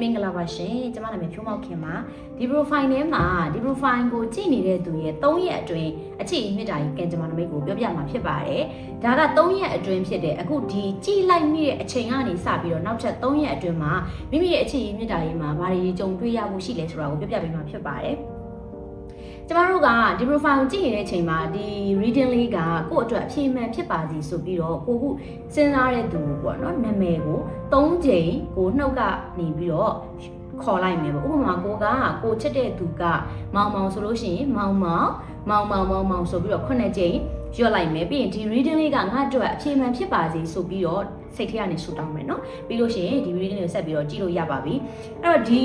မင်္ဂလာပါရှင်ကျမနာမည်ဖြိုးမောက်ခင်ပါဒီ profile ထဲမှာဒီ profile ကိုကြည့်နေတဲ့သူရဲ့3ရက်အတွင်းအခြေအမြစ်တာကြီးကံကျမနမိတ်ကိုပြောပြမှာဖြစ်ပါတယ်ဒါက3ရက်အတွင်းဖြစ်တဲ့အခုဒီကြည့်လိုက်မိတဲ့အချိန်ကနေစပြီးတော့နောက်ထပ်3ရက်အတွင်းမှာမိမိရဲ့အခြေအမြစ်တာကြီးမှာဘာတွေကြုံတွေ့ရမှုရှိလဲဆိုတာကိုပြောပြပေးမှာဖြစ်ပါတယ် ကျမတို့ကဒီ profile ကိုကြည့်နေတဲ့အချိန်မှာဒီ reading လေးကကိုယ့်အတွက်အဖြေမှန်ဖြစ်ပါစီဆိုပြီးတော့ကိုခုစဉ်းစားတဲ့သူပေါ့နော်နာမည်ကို၃ချိန်ကိုနှုတ်ကနေပြီးတော့ခေါ်လိုက်မယ်ပေါ့ဥပမာကိုကကိုချစ်တဲ့သူကမောင်မောင်ဆိုလို့ရှိရင်မောင်မောင်မောင်မောင်မောင်မောင်ဆိုပြီးတော့ခုနှစ်ချိန်ရွတ်လိုက်မယ်ပြီးရင်ဒီ reading လေးကငါ့အတွက်အဖြေမှန်ဖြစ်ပါစေဆိုပြီးတော့စိတ်ထဲကနေဆူတောင်းမယ်နော်ပြီးလို့ရှိရင်ဒီ reading လေးကိုဆက်ပြီးတော့ကြည့်လို့ရပါပြီအဲ့တော့ဒီ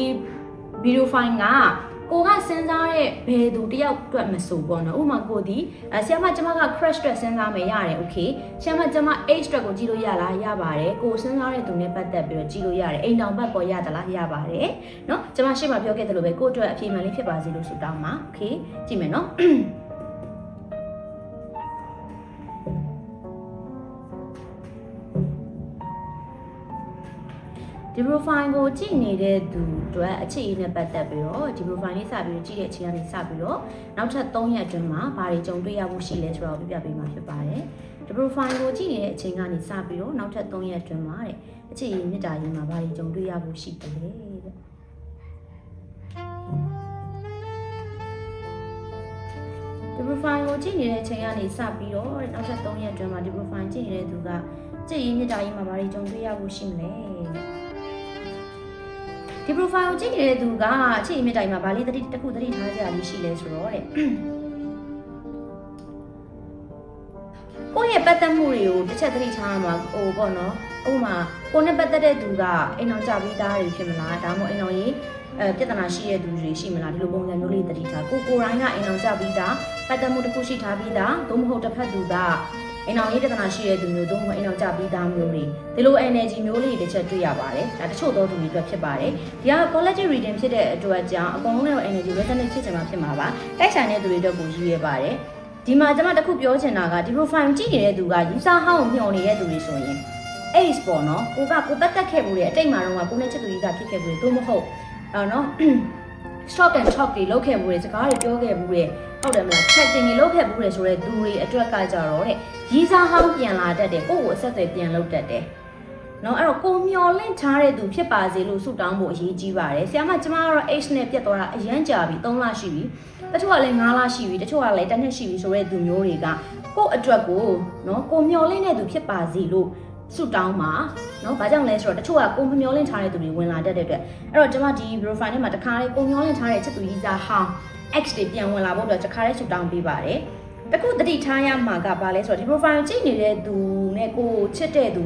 video file က ကိုကစဉ်းစားတဲ့ဘယ်သူတယောက်အတွက်မဆိုပေါ့နော်ဥပမာကိုဒီဆရာမကျမက crush အတွက်စဉ်းစားမယ်ရတယ် okay ဆရာမကျမ age အတွက်ကိုကြည့်လို့ရလားရပါတယ်ကိုစဉ်းစားတဲ့သူနဲ့ပတ်သက်ပြီးတော့ကြည့်လို့ရတယ်အိမ်တောင်ဘက်ပေါ်ရသလားရပါတယ်နော်ကျမရှေ့မှာပြောခဲ့သလိုပဲကိုအတွက်အပြေမှန်လေးဖြစ်ပါစေလို့ဆုတောင်းပါ okay ကြည့်မယ်နော် ဒီ profile ကိုကြည့်နေတဲ့သူအတွက်အခြေအနေနဲ့ပတ်သက်ပြီးတော့ဒီ profile လေးစပြီးတော့ကြည့်တဲ့အချိန်ကနေစပြီးတော့နောက်ထပ်3ရက်အတွင်းမှာဘာတွေကြုံတွေ့ရဖို့ရှိလဲဆိုတော့ပြပြပေးမှာဖြစ်ပါတယ်ဒီ profile ကိုကြည့်နေတဲ့အချိန်ကနေစပြီးတော့နောက်ထပ်3ရက်အတွင်းမှာတဲ့အခြေအနေမြစ်တာရင်းမှာဘာတွေကြုံတွေ့ရဖို့ရှိတယ်တဲ့ဒီ profile ကိုကြည့်နေတဲ့အချိန်ကနေစပြီးတော့တဲ့နောက်ထပ်3ရက်အတွင်းမှာဒီ profile ကြည့်နေတဲ့သူကကြည့်ရင်မြစ်တာရင်းမှာဘာတွေကြုံတွေ့ရဖို့ရှိမလဲတဲ့ ဒီ profile ကိုကြည့်နေတဲ့သူကအခြေအမြင့်တိုင်းမှာဗာလေးတတိတစ်ခုတတိထားကြရလေးရှိလဲဆိုတော့တဲ့ကိုယ့်ရဲ့ပတ်သက်မှုတွေကိုတစ်ချက်တတိထားမှာဟိုပေါ့နော်ဥပမာကိုနဲ့ပတ်သက်တဲ့သူကအိမ်အောင်ကြပြီးသားတွေဖြစ်မလားဒါမှမဟုတ်အိမ်အောင်ရေးအဲပြဿနာရှိတဲ့သူတွေရှိမလားဒီလိုပုံစံမျိုးလေးတတိထားကိုကိုယ်တိုင်းကအိမ်အောင်ကြပြီးသားပတ်သက်မှုတစ်ခုရှိထားပြီးသားသို့မဟုတ်တစ်ဖက်သူက အိမ်အောင်ရေးပြဿနာရှိတဲ့သူမျိုးသို့မဟုတ်အိမ်အောင်ကြပြီးသားမျိုးတွေဒီလို energy မျိုးလေးတစ်ချက်တွေ့ရပါတယ်ဒါတချို့သောသူတွေအတွက်ဖြစ်ပါတယ်ဒီက college reading ဖြစ်တဲ့အတွက်ကြောင့်အကုန်လုံးနဲ့ energy resonate ဖြစ်ချင်မှာဖြစ်မှာပါတိုက်ဆိုင်တဲ့သူတွေအတွက်ကိုရည်ရပါတယ်ဒီမှာကျွန်မတစ်ခုပြောချင်တာကဒီ profile ကြည့်နေတဲ့သူက user ဟောင်းကိုမျှော်နေတဲ့သူတွေဆိုရင် ace ပေါ့နော်ကိုကကိုတက်တက်ခဲ့မှုတွေအတိတ်မှာတော့ကိုနဲ့ချစ်သူကြီးကဖြစ်ခဲ့မှုတွေသို့မဟုတ်အော်နော် short and talk တွေလုပ်ခဲ့မှုတွေစကားတွေပြောခဲ့မှုတွေဟုတ်တယ်မလား chatting တွေလုပ်ခဲ့မှုတွေဆိုတဲ့သူတွေအတွက်ကကြတော့တဲ့ရီးစားဟောင်းပြန်လာတတ်တယ်ကိုယ့်ကိုအဆက်အသွယ်ပြန်လုပ်တတ်တယ်နော်အဲ့တော့ကိုမျော်လင့်ထားတဲ့သူဖြစ်ပါစေလို့ဆုတောင်းဖို့အရေးကြီးပါတယ်ဆရာမကျမကတော့ H နဲ့ပြတ်သွားတာအရန်ကြာပြီ3လရှိပြီတချို့ကလည်း9လရှိပြီတချို့ကလည်းတစ်နှစ်ရှိပြီဆိုတဲ့သူမျိုးတွေကကို့အတွက်ကိုနော်ကိုမျော်လင့်တဲ့သူဖြစ်ပါစေလို့ ဆုတောင်းပါနော်ဘာကြောင့်လဲဆိုတော့တချို့ကကိုမမျော်လင့်ထားတဲ့သူတွေဝင်လာတတ်တဲ့အတွက်အဲ့တော့ကျမဒီ profile ထဲမှာတခါလေးကိုမျော်လင့်ထားတဲ့ချစ်သူကြီးစားဟောင်း X တွေပြန်ဝင်လာဖို့အတွက်တခါလေးဆုတောင်းပေးပါတယ်တခုတတိထားရမှာကဘာလဲဆိုတော့ဒီ profile ကြည့်နေတဲ့သူနဲ့ကိုချစ်တဲ့သူ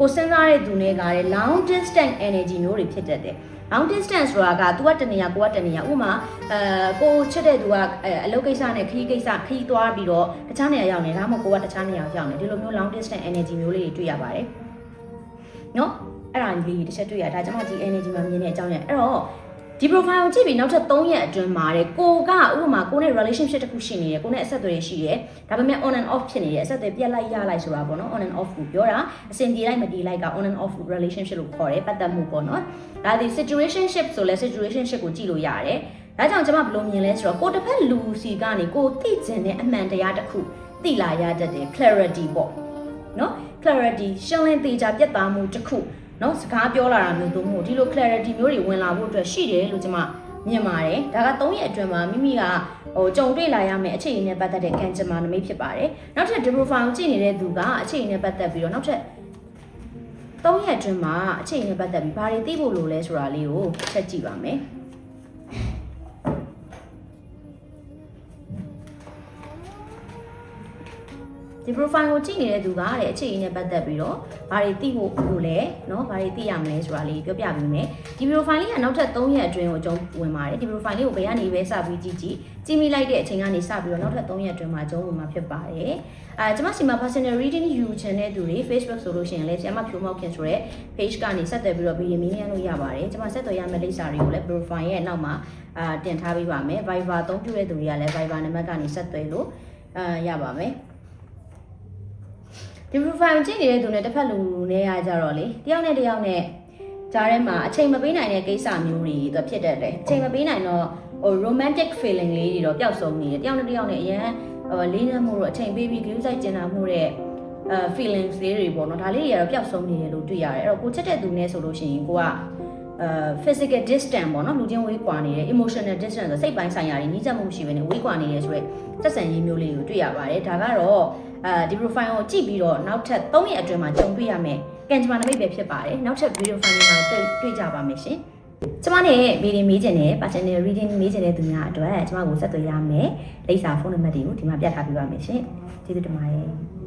ကိုစဉ်းစားတဲ့သူနဲ့ကလည်း long distance energy မျိုးတွေဖြစ်တတ်တယ် long distance ဆိုတာက तू ကတနေရကိုကတနေရဥပမာအဲကိုချစ်တဲ့သူကအအလုပ်ကိစ္စနဲ့ခရီးကိစ္စခရီးသွားပြီးတော့တခြားနေရာရောက်နေဒါမှမဟုတ်ကိုကတခြားနေရာရောက်နေဒီလိုမျိုး long distance energy မျိုးလေးတွေတွေ့ရပါတယ်နော်အဲ့ဒါလေးတစ်ချက်တွေ့ရဒါကျွန်မဒီ energy မှာမြင်တဲ့အကြောင်းရအဲ့တော့ ဒီ profile ကိုကြည့်ပြီးနောက်ထပ်3ရက်အတွင်းမှာတဲ့ကိုကဥပမာကိုနဲ့ relationship တစ်ခုရှိနေတယ်ကိုနဲ့အဆက်အသွယ်ရှိတယ်ဒါပေမဲ့ on and off ဖြစ်နေတယ်အဆက်အသွယ်ပြတ်လိုက်ရလိုက်ဆိုတာပေါ့နော် on and off ကိုပြောတာအဆင်ပြေလိုက်မပြေလိုက်က on and off relationship လို့ခေါ်တယ်ပတ်သက်မှုပေါ့နော်ဒါဒီ situationship ဆိုလဲ situationship ကိုကြည့်လို့ရတယ်ဒါကြောင့်ကျွန်မဘယ်လိုမြင်လဲဆိုတော့ကိုတစ်ဖက်လူစီကနေကိုသိကျင်တဲ့အမှန်တရားတစ်ခုသိလာရတတ်တယ် clarity ပေါ့နော် clarity ရှင်းလင်းသေချာပြတ်သားမှုတစ်ခု နော်စကားပြောလာတာမျိုးသုံးဖို့ဒီလို clarity မျိုးတွေဝင်လာဖို့အတွက်ရှိတယ်လို့ကျွန်မမြင်ပါတယ်ဒါက3ရက်အတွင်းမှာမိမိကဟိုကြုံတွေ့လာရမယ့်အခြေအနေနဲ့ပတ်သက်တဲ့ကံကြမ္မာနမိတ်ဖြစ်ပါတယ်နောက်ထပ်ဒီ profile ကိုကြည့်နေတဲ့သူကအခြေအနေနဲ့ပတ်သက်ပြီးတော့နောက်ထပ်3ရက်အတွင်းမှာအခြေအနေနဲ့ပတ်သက်ပြီးဘာတွေသိဖို့လိုလဲဆိုတာလေးကိုချက်ကြည့်ပါမယ် ဒီ profile ကိုကြည့်နေတဲ့သူကတဲ့အခြေအနေနဲ့ပတ်သက်ပြီးတော့ဘာတွေသိဖို့လိုလဲเนาะဘာတွေသိရမလဲဆိုတာလေးပြောပြပေးမယ်ဒီ profile လေးကနောက်ထပ်3ရက်အတွင်းကိုအကျုံးဝင်ပါတယ်ဒီ profile လေးကိုဘယ်ကနေပဲစပြီးကြည့်ကြည့်ကြည့်မိလိုက်တဲ့အချိန်ကနေစပြီးတော့နောက်ထပ်3ရက်အတွင်းမှာအကျုံးဝင်မှာဖြစ်ပါတယ်အာကျွန်မစီမှာ personal reading ယူချင်တဲ့သူတွေ Facebook ဆိုလို့ရှိရင်လည်းဆရာမဖြိုးမောက်ခင်ဆိုတဲ့ page ကနေဆက်သွယ်ပြီးတော့ဗီဒီယိုမင်းရလို့ရပါတယ်ကျွန်မဆက်သွယ်ရမယ့်လိပ်စာတွေကိုလည်း profile ရဲ့နောက်မှာအာတင်ထားပေးပါမယ် Viber အသုံးပြုတဲ့သူတွေကလည်း Viber နံပါတ်ကနေဆက်သွယ်လို့အာရပါမယ် ဒီ profile ကြည့်နေတဲ့သူနဲ့တစ်ဖက်လူနဲ့ရကြတော့လေတယောက်နဲ့တယောက်နဲ့ကြားထဲမှာအချိန်မပေးနိုင်တဲ့ကိစ္စမျိုးတွေတော့ဖြစ်တတ်တယ်အချိန်မပေးနိုင်တော့ဟို romantic feeling လေးတွေတော့ပျောက်ဆုံးနေတယ်တယောက်နဲ့တယောက်နဲ့အရင်ဟိုလေးနက်မှုတော့အချိန်ပေးပြီးဂရုစိုက်ကျင်တာမှုတဲ့အဲ feelings လေးတွေပေါ့နော်ဒါလေးတွေကတော့ပျောက်ဆုံးနေတယ်လို့တွေ့ရတယ်အဲ့တော့ကိုချစ်တဲ့သူနဲ့ဆိုလို့ရှိရင်ကိုကအဲ physical distance ပေါ့နော်လူချင်းဝေးကွာနေတယ် emotional distance ဆိုစိတ်ပိုင်းဆိုင်ရာတွေနီးစပ်မှုမရှိဘဲနဲ့ဝေးကွာနေတယ်ဆိုရက်သက်ဆံရေးမျိုးလေးကိုတွေ့ရပါတယ်ဒါကတော့အဲဒီ profile ကိုကြည့်ပြီးတော့နောက်ထပ်3ရက်အတွင်းမှာကြုံတွေ့ရမယ်ကံကြမ္မာနမိတ်ပဲဖြစ်ပါတယ်နောက်ထပ် video file တွေမှာတွေ့တွေ့ကြပါမယ်ရှင်ကျမနဲ့ meeting မေးချင်တဲ့ personal reading မေးချင်တဲ့သူများအတွက်ကျမကိုဆက်သွယ်ရမယ်လိပ်စာဖုန်းနံပါတ်တွေကိုဒီမှာပြတ်ထားပေးပါမယ်ရှင်ကျေးဇူးတင်ပါတယ်